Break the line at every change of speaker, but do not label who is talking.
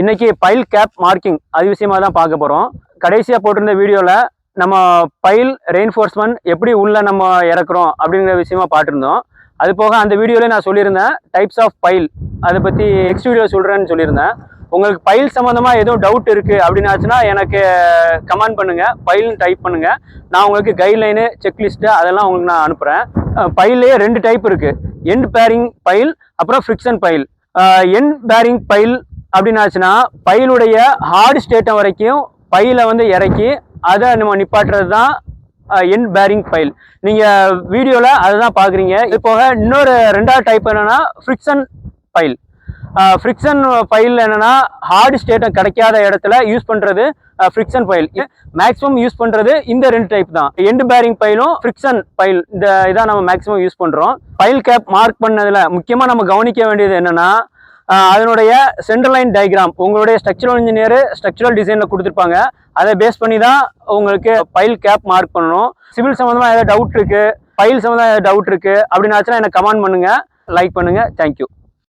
இன்னைக்கு file gap marking அது விஷயமா தான் பார்க்க போகிறோம் கடைசியாக போட்டிருந்த வீடியோவில் நம்ம பைல் ரெயின்ஃபோர்ஸ்மெண்ட் எப்படி உள்ளே நம்ம இறக்குறோம் அப்படிங்கிற விஷயமா பார்த்துருந்தோம். அது போக அந்த வீடியோவில் நான் சொல்லியிருந்தேன் டைப்ஸ் ஆஃப் பைல் அதை பற்றி நெக்ஸ்ட் வீடியோ சொல்கிறேன்னு சொல்லியிருந்தேன். உங்களுக்கு பைல் சம்மந்தமாக எதுவும் டவுட் இருக்குது அப்படின்னாச்சுன்னா எனக்கு கமெண்ட் பண்ணுங்கள் பைல்னு டைப் பண்ணுங்கள் நான் உங்களுக்கு கைட்லைனு செக்லிஸ்ட்டு அதெல்லாம் உங்களுக்கு நான் அனுப்புகிறேன் பைல்லையே ரெண்டு டைப் இருக்குது எண்ட் பேரிங் பைல் அப்புறம் friction pile end bearing pile அப்படின்னு ஆச்சுன்னா பைலுடைய ஹார்ட் ஸ்டேட்டம் வரைக்கும் பையில வந்து இறக்கி அதை நம்ம நிப்பாட்டுறது தான் எண்ட் பேரிங் பைல் நீங்கள் வீடியோவில் அதை தான் பார்க்குறீங்க இது போக இன்னொரு ரெண்டாவது டைப் என்னென்னா ஃப்ரிக்ஷன் பைல் ஃப்ரிக்ஷன் ஃபைல் என்னென்னா ஹார்டு ஸ்டேட்டம் கிடைக்காத இடத்துல யூஸ் பண்ணுறது ஃப்ரிக்ஷன் ஃபைல் மேக்ஸிமம் யூஸ் பண்ணுறது இந்த ரெண்டு டைப் தான். எண்டு பேரிங் ஃபைலும் ஃப்ரிக்ஷன் ஃபைல் இந்த இதான் நம்ம மேக்ஸிமம் யூஸ் பண்ணுறோம் ஃபைல் கேப் மார்க் பண்ணதில் முக்கியமாக நம்ம கவனிக்க வேண்டியது என்னென்னா அதனுடைய சென்ட்ரல் லைன் டயக்ராம் உங்களுடைய ஸ்ட்ரக்சரல் இன்ஜினியர் ஸ்ட்ரக்சரல் டிசைனில் கொடுத்துருப்பாங்க. அதை பேஸ் பண்ணி தான் உங்களுக்கு ஃபைல் கேப் மார்க் பண்ணணும். சிவில் சம்மந்தமாக ஏதாவது டவுட் இருக்குது ஃபைல் சம்மந்தமாக ஏதாவது டவுட் இருக்குது அப்படின்னு ஆச்சுன்னா எனக்கு கமெண்ட் பண்ணுங்கள் லைக் பண்ணுங்கள் தேங்க்யூ